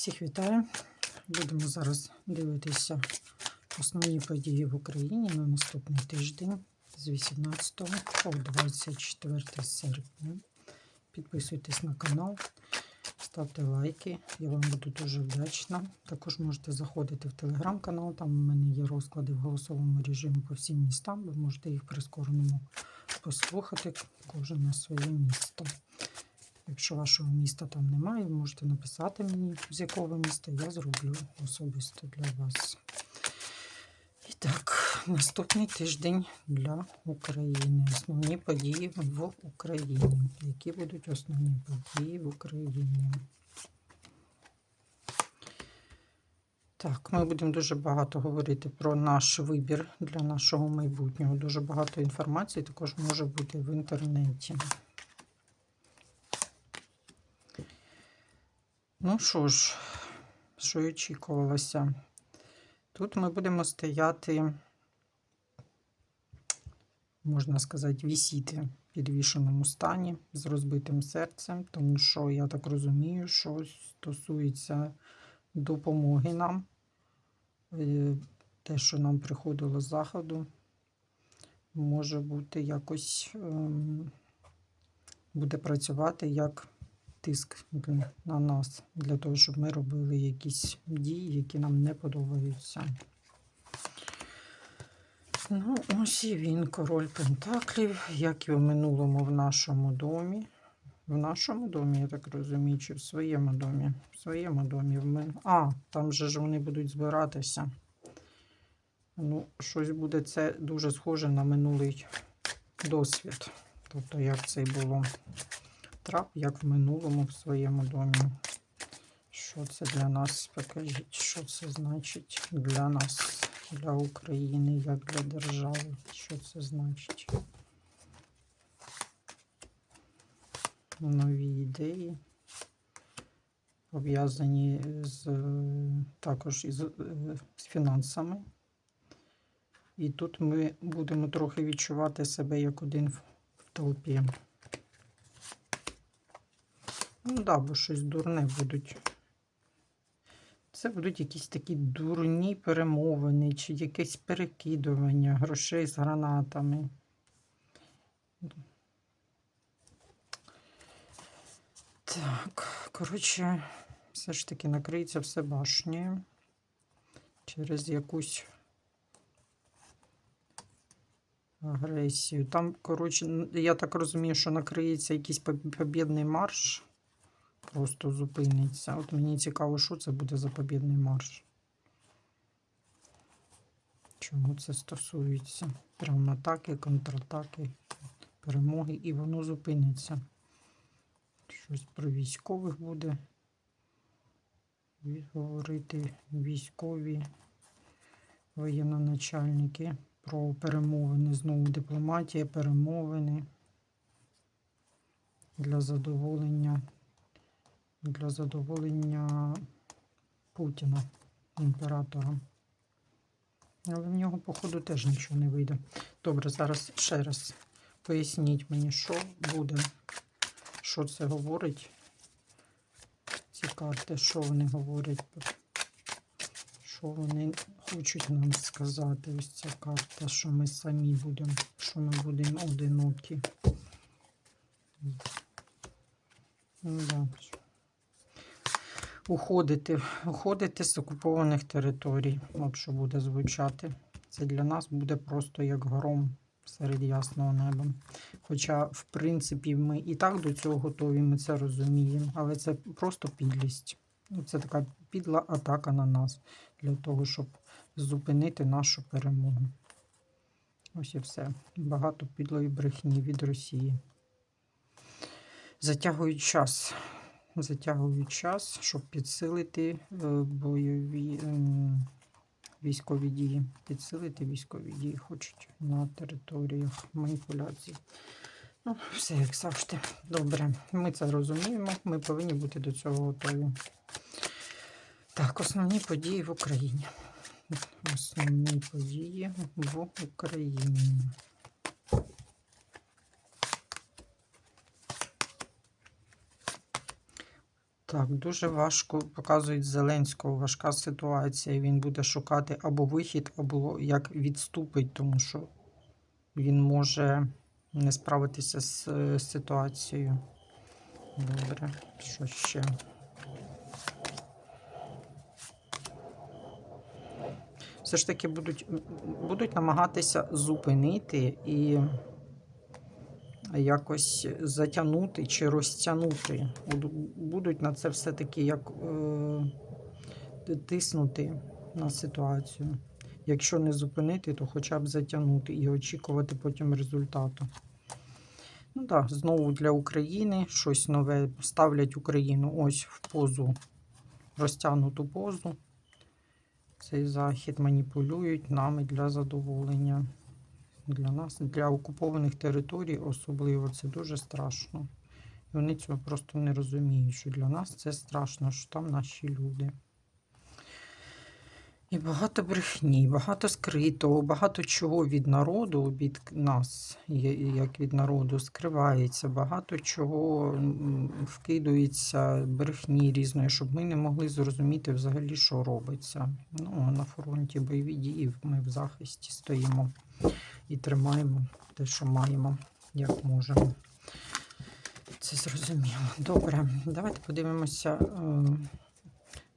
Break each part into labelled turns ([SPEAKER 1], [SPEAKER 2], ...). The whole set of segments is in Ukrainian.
[SPEAKER 1] Всіх вітаю. Будемо зараз дивитися основні події в Україні на наступний тиждень з 18 по 24 серпня. Підписуйтесь на канал, ставте лайки. Я вам буду дуже вдячна. Також можете заходити в телеграм-канал. Там у мене є розклади в голосовому режимі по всім містам. Ви можете їх в прискореному послухати, кожен на своє місто. Якщо вашого міста там немає, можете написати мені, з якого міста я зроблю особисто для вас. І так, наступний тиждень для України. Основні події в Україні. Які будуть основні події в Україні? Так, ми будемо дуже багато говорити про наш вибір для нашого майбутнього. Дуже багато інформації також може бути в інтернеті. Ну що ж, що й очікувалося? Тут ми будемо стояти, можна сказати, вісіти в підвішеному стані з розбитим серцем, тому що я так розумію, що стосується допомоги нам, е, те, що нам приходило з заходу, може бути якось ем, буде працювати як тиск на нас, для того, щоб ми робили якісь дії, які нам не подобаються. Ну, ось і він, король Пентаклів, як і в минулому в нашому домі. В нашому домі, я так розумію, чи в своєму домі. В своєму домі. В мен... А, там же ж вони будуть збиратися. Ну, щось буде це дуже схоже на минулий досвід. Тобто, як це й було трап, як в минулому в своєму домі. Що це для нас? Покажіть, що це значить для нас, для України, як для держави. Що це значить? Нові ідеї, пов'язані з також із е, з фінансами. І тут ми будемо трохи відчувати себе як один в толпі. Ну да, бо щось дурне будуть. Це будуть якісь такі дурні перемовини, чи якесь перекидування грошей з гранатами. Так, коротше, все ж таки накриється все башнею через якусь агресію. Там, коротше, я так розумію, що накриється якийсь поб- побєдний марш. Просто зупиниться. От мені цікаво, що це буде за побєдний марш. Чому це стосується? Прям атаки, контратаки, перемоги, і воно зупиниться. Щось про військових буде. Говорити військові воєнноначальники про перемовини. Знову дипломатія, перемовини для задоволення для задоволення Путіна, імператора. Але в нього, походу, теж нічого не вийде. Добре, зараз ще раз поясніть мені, що буде, що це говорить. Ці карти, що вони говорять, що вони хочуть нам сказати. Ось ця карта, що ми самі будемо, що ми будемо одинокі. Ну, да. Уходити, уходити з окупованих територій. От що буде звучати. Це для нас буде просто як гром серед ясного неба. Хоча, в принципі, ми і так до цього готові, ми це розуміємо, але це просто підлість. Це така підла атака на нас для того, щоб зупинити нашу перемогу. Ось і все. Багато підлої брехні від Росії. Затягують час затягують час, щоб підсилити е, бойові ем, військові дії. Підсилити військові дії хочуть на територіях маніпуляцій. Ну, все як завжди. Добре, ми це розуміємо. Ми повинні бути до цього готові. Так, основні події в Україні. Основні події в Україні. Так, дуже важко показують Зеленського. Важка ситуація. Він буде шукати або вихід, або як відступить, тому що він може не справитися з е, ситуацією. Добре, що ще? Все ж таки будуть, будуть намагатися зупинити і якось затягнути чи розтягнути. Будуть на це все-таки як е, тиснути на ситуацію. Якщо не зупинити, то хоча б затягнути і очікувати потім результату. Ну так, знову для України щось нове ставлять Україну ось в позу, розтягнуту позу. Цей захід маніпулюють нами для задоволення. Для нас, для окупованих територій, особливо це дуже страшно. І вони цього просто не розуміють, що для нас це страшно, що там наші люди. І багато брехні, багато скритого, багато чого від народу, від нас, як від народу, скривається, багато чого вкидується брехні різної, щоб ми не могли зрозуміти взагалі, що робиться. Ну, на фронті бойові дії ми в захисті стоїмо і тримаємо те, що маємо, як можемо. Це зрозуміло. Добре, давайте подивимося е,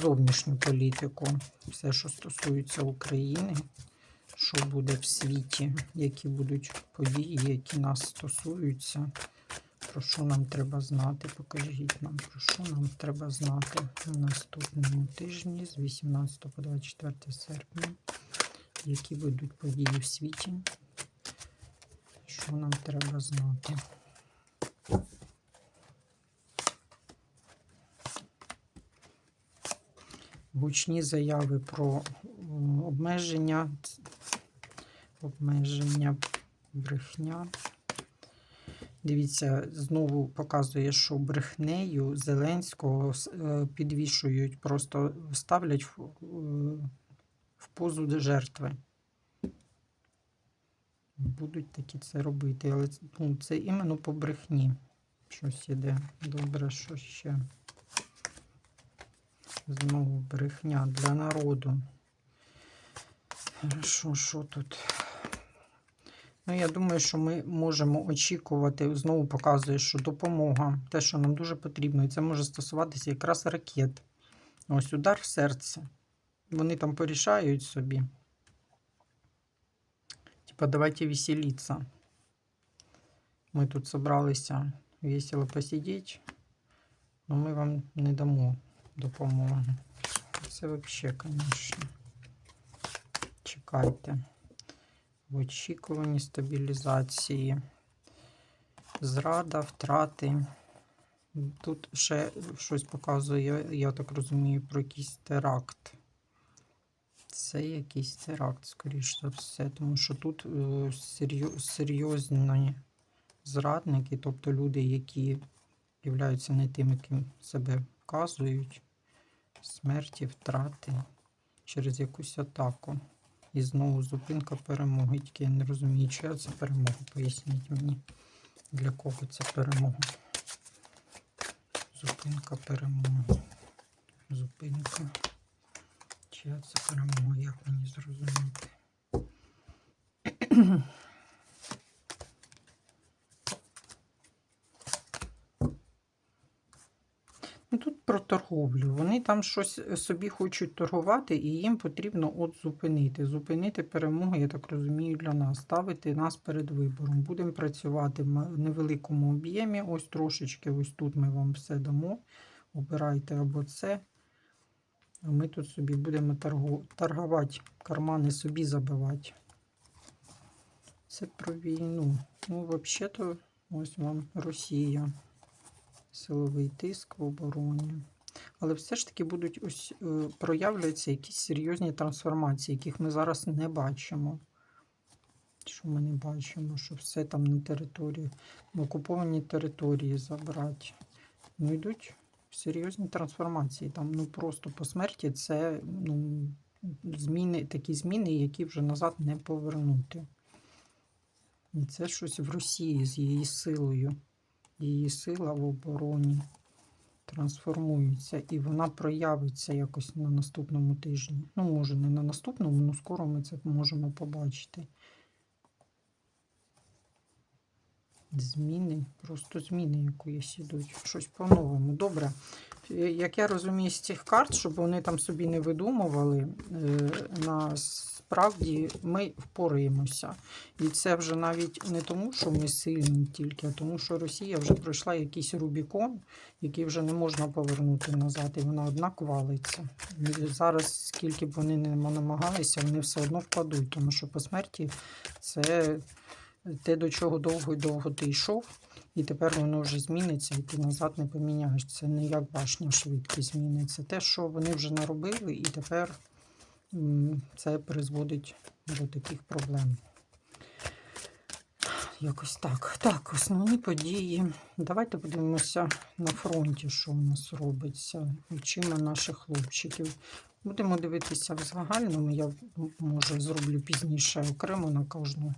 [SPEAKER 1] зовнішню політику, все, що стосується України, що буде в світі, які будуть події, які нас стосуються. Про що нам треба знати? Покажіть нам, про що нам треба знати на наступному тижні з 18 по 24 серпня, які будуть події в світі. Що нам треба знати? Гучні заяви про обмеження, обмеження, брехня. Дивіться, знову показує, що брехнею Зеленського е, підвішують, просто ставлять в, е, в позу жертви. Будуть такі це робити, але ну, це іменно по брехні. Щось іде. Добре, що ще. Знову брехня для народу. Хорошо, що тут? Ну, я думаю, що ми можемо очікувати, знову показує, що допомога, те, що нам дуже потрібно, і це може стосуватися якраз ракет. Ось удар в серце. Вони там порішають собі. Типа, давайте веселиться. Ми тут собралися весело посидіти, але ми вам не дамо допомоги. Це взагалі, звісно. Чекайте. В очікуванні стабілізації. Зрада, втрати. Тут ще щось показує, я так розумію, про якийсь теракт. Це якийсь теракт, скоріш за все, тому що тут е, серйозні зрадники, тобто люди, які являються не тими, ким себе вказують, смерті, втрати через якусь атаку. І знову зупинка перемоги. Тільки я не розумію, чия це перемога. Поясніть мені, для кого це перемога. Зупинка перемоги. Зупинка. Чия це перемога, як мені зрозуміти? Ну, Тут про торговлю. Вони там щось е, собі хочуть торгувати, і їм потрібно от зупинити. Зупинити перемогу, я так розумію, для нас. Ставити нас перед вибором. Будемо працювати в невеликому об'ємі. Ось трошечки, ось тут ми вам все дамо. Обирайте або це. А ми тут собі будемо торгу- торгувати, кармани собі забивати. Це про війну. Ну, взагалі-то, ось вам Росія силовий тиск в обороні. Але все ж таки будуть ось е, проявляються якісь серйозні трансформації, яких ми зараз не бачимо. Що ми не бачимо, що все там на території, на окупованій території забрати. Ну, йдуть серйозні трансформації. Там ну просто по смерті це ну, зміни, такі зміни, які вже назад не повернути. І це щось в Росії з її силою її сила в обороні. трансформується, і вона проявиться якось на наступному тижні. Ну, може, не на наступному, але скоро ми це можемо побачити. Зміни, просто зміни якоїсь ідуть. Щось по-новому. Добре. Е, Як я розумію з цих карт, щоб вони там собі не видумували, е, насправді ми впораємося. І це вже навіть не тому, що ми сильні тільки, а тому, що Росія вже пройшла якийсь Рубікон, який вже не можна повернути назад, і вона однак валиться. І зараз, скільки б вони не намагалися, вони все одно впадуть, тому що по смерті це те, до чого довго і довго ти йшов, і тепер воно вже зміниться, і ти назад не поміняєш. Це не як башня швидкість зміниться. Те, що вони вже наробили, і тепер це призводить до таких проблем. Якось так. Так, основні події. Давайте подивимося на фронті, що у нас робиться, очима наших хлопчиків. Будемо дивитися в загальному. Я може зроблю пізніше окремо на кожну,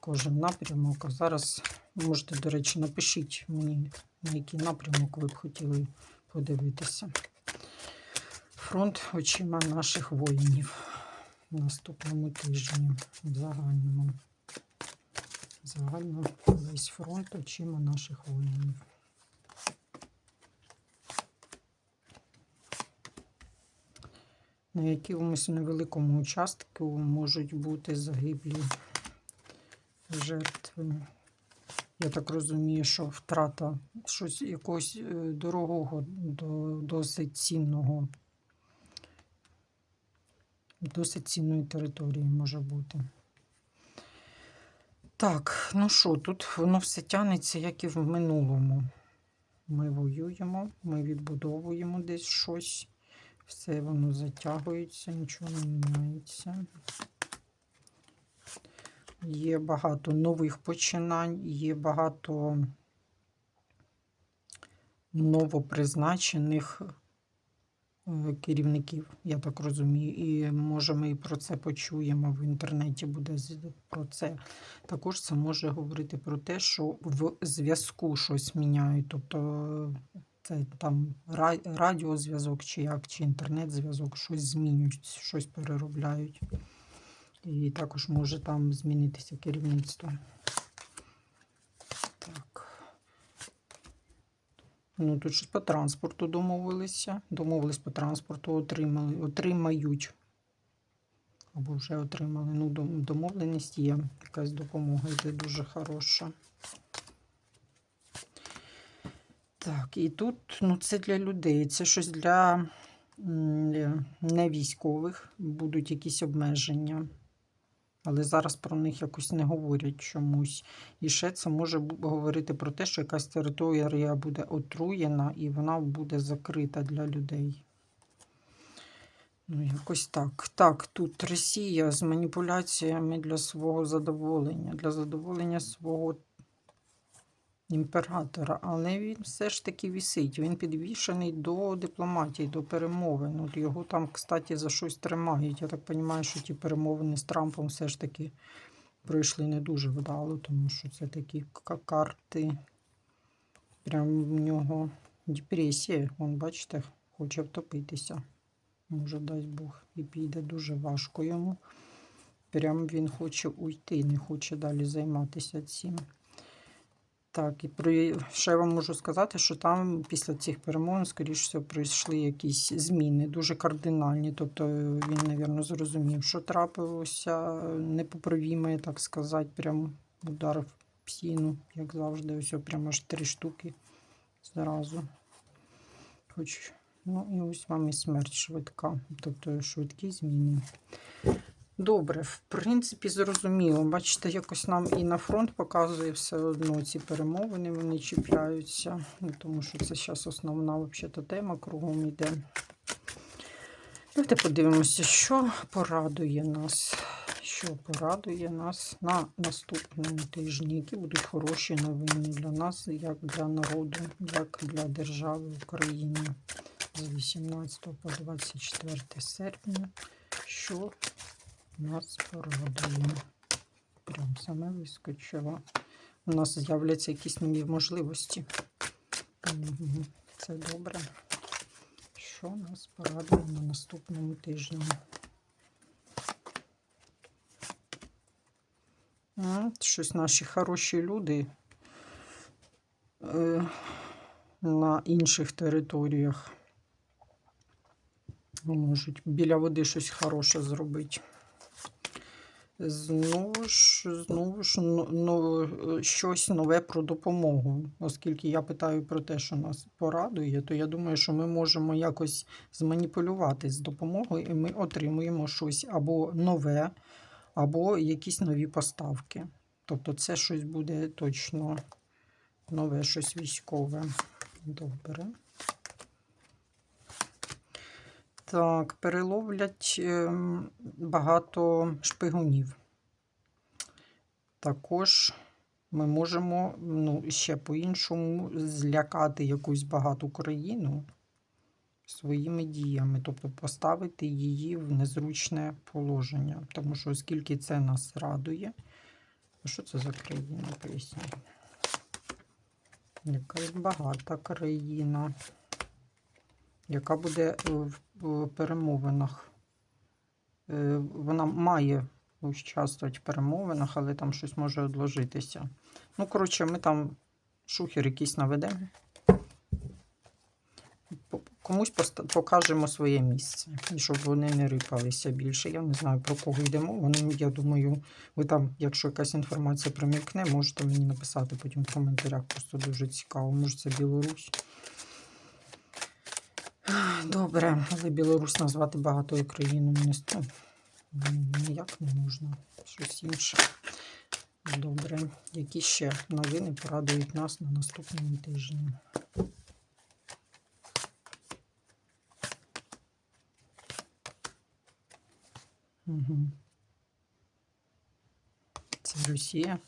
[SPEAKER 1] кожен напрямок. А зараз можете, до речі, напишіть мені, на який напрямок ви б хотіли подивитися. Фронт очима наших воїнів в наступному тижні в загальному. Загально весь фронт очима наших воїнів. На якомусь невеликому участку можуть бути загиблі жертви. Я так розумію, що втрата щось якогось е, дорогого, досить цінного, досить цінної території може бути. Так, ну що, тут воно все тянеться, як і в минулому. Ми воюємо, ми відбудовуємо десь щось. Все воно затягується, нічого не міняється. Є багато нових починань, є багато новопризначених керівників, я так розумію. І може ми і про це почуємо в інтернеті буде про це. Також це може говорити про те, що в зв'язку щось міняють. Тобто це там радіозв'язок, чи як, чи інтернет-зв'язок, щось змінюють, щось переробляють. І також може там змінитися керівництво. Ну, тут щось по транспорту домовилися. Домовились по транспорту, отримали, отримають. Або вже отримали. Ну, домовленість є. Якась допомога йде дуже хороша. Так, і тут ну, це для людей. Це щось для м, невійськових. Будуть якісь обмеження. Але зараз про них якось не говорять чомусь. І ще це може говорити про те, що якась територія буде отруєна і вона буде закрита для людей. Ну, якось так. Так, тут Росія з маніпуляціями для свого задоволення, для задоволення свого імператора. Але він все ж таки вісить. Він підвішений до дипломатії, до перемовин. От його там, кстати, за щось тримають. Я так розумію, що ті перемовини з Трампом все ж таки пройшли не дуже вдало, тому що це такі карти. Прям в нього депресія. Вон, бачите, хоче втопитися. Може, дасть Бог, і піде дуже важко йому. Прям він хоче уйти, не хоче далі займатися цим. Так, і при... ще я вам можу сказати, що там після цих перемовин, скоріш всього, пройшли якісь зміни, дуже кардинальні. Тобто він, мабуть, зрозумів, що трапилося непоправіме, так сказати, прям удар в псіну, як завжди, ось прямо аж три штуки зразу. Хоч, ну і ось вам і смерть швидка, тобто швидкі зміни. Добре, в принципі, зрозуміло. Бачите, якось нам і на фронт показує все одно ці перемовини, вони чіпляються, ну, тому що це зараз основна взагалі, тема кругом йде. Давайте подивимося, що порадує нас. Що порадує нас на наступному тижні, які будуть хороші новини для нас, як для народу, як для держави України з 18 по 24 серпня. Що нас порадує. Прям саме вискочило. У нас з'являться якісь нові можливості. Це добре. Що нас порадує на наступному тижні? Щось наші хороші люди е, на інших територіях можуть біля води щось хороше зробити. Знову ж, знову ж е, щось нове про допомогу. Оскільки я питаю про те, що нас порадує, то я думаю, що ми можемо якось зманіпулювати з допомогою, і ми отримуємо щось або нове, або якісь нові поставки. Тобто це щось буде точно нове, щось військове. Добре. Так, переловлять ем, багато шпигунів. Також ми можемо ну, ще по-іншому злякати якусь багату країну своїми діями, тобто поставити її в незручне положення. Тому що оскільки це нас радує, що це за країна? Поясніть. Якась багата країна яка буде е, в в перемовинах. Е, Вона має участвувати в перемовинах, але там щось може odложитися. Ну, коротше, ми там шухер якийсь наведемо. Комусь покажемо своє місце, щоб вони не рипалися більше. Я не знаю, про кого йде мова. Ну, я думаю, ви там, якщо якась інформація промілкне, можете мені написати потім в коментарях. Просто дуже цікаво. Може, це Білорусь. Добре, але Білорусь назвати багатою країною ну, ніяк не можна. Щось інше. Добре. Які ще новини порадують нас на наступному тижні? Угу. Це Росія.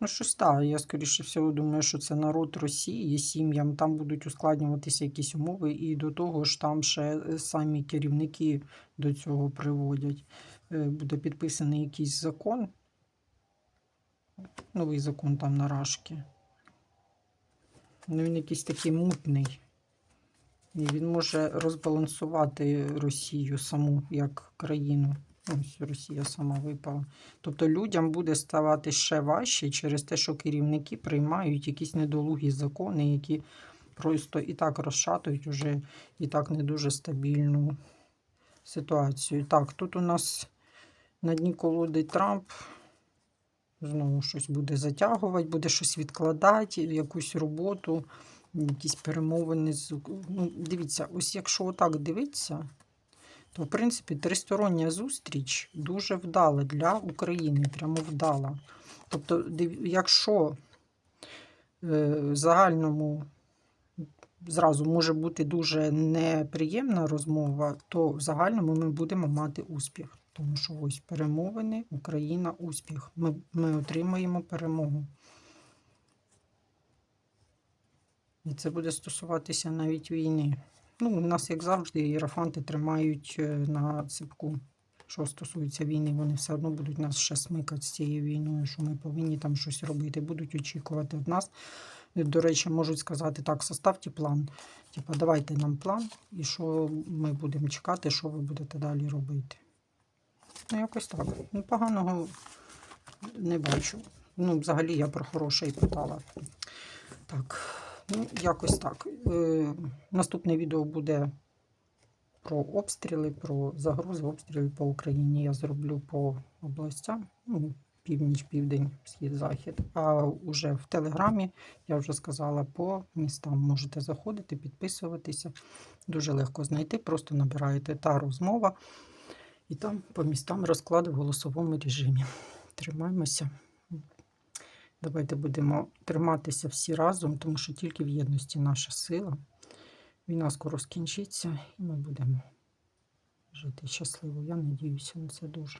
[SPEAKER 1] Ну, щось так. Я, скоріше всього, думаю, що це народ Росії, сім'ям. Там будуть ускладнюватися якісь умови, і до того ж, там ще е, самі керівники до цього приводять. Е, Буде підписаний якийсь закон. Новий закон там на Рашки. Ну, він якийсь такий мутний. І він може розбалансувати Росію саму як країну. Ось Росія сама випала. Тобто людям буде ставати ще важче через те, що керівники приймають якісь недолугі закони, які просто і так розшатують уже і так не дуже стабільну ситуацію. Так, тут у нас на дні колоди Трамп. Знову щось буде затягувати, буде щось відкладати, якусь роботу, якісь перемовини. Ну, дивіться, ось якщо отак дивитися, то в принципі тристороння зустріч дуже вдала для України, прямо вдала. Тобто, якщо е, в загальному зразу може бути дуже неприємна розмова, то в загальному ми будемо мати успіх. Тому що ось перемовини, Україна, успіх. Ми, ми отримаємо перемогу. І це буде стосуватися навіть війни. Ну, у нас, як завжди, іерафанти тримають е, на ципку. Що стосується війни, вони все одно будуть нас ще смикати з цією війною, що ми повинні там щось робити, будуть очікувати від нас. До речі, можуть сказати, так, составте план. Типа, давайте нам план, і що ми будемо чекати, що ви будете далі робити. Ну, якось так. Ну, поганого не бачу. Ну, взагалі я про хороше і питала. Так, ну, якось так. Е, наступне відео буде про обстріли, про загрози обстрілів по Україні. Я зроблю по областям. Ну, північ, південь, схід, захід. А уже в Телеграмі я вже сказала по містам. Можете заходити, підписуватися. Дуже легко знайти. Просто набираєте та розмова. І там по містам розклади в голосовому режимі. Тримаємося. Давайте будемо триматися всі разом, тому що тільки в єдності наша сила. Війна скоро скінчиться, і ми будемо жити щасливо. Я надіюся на це дуже.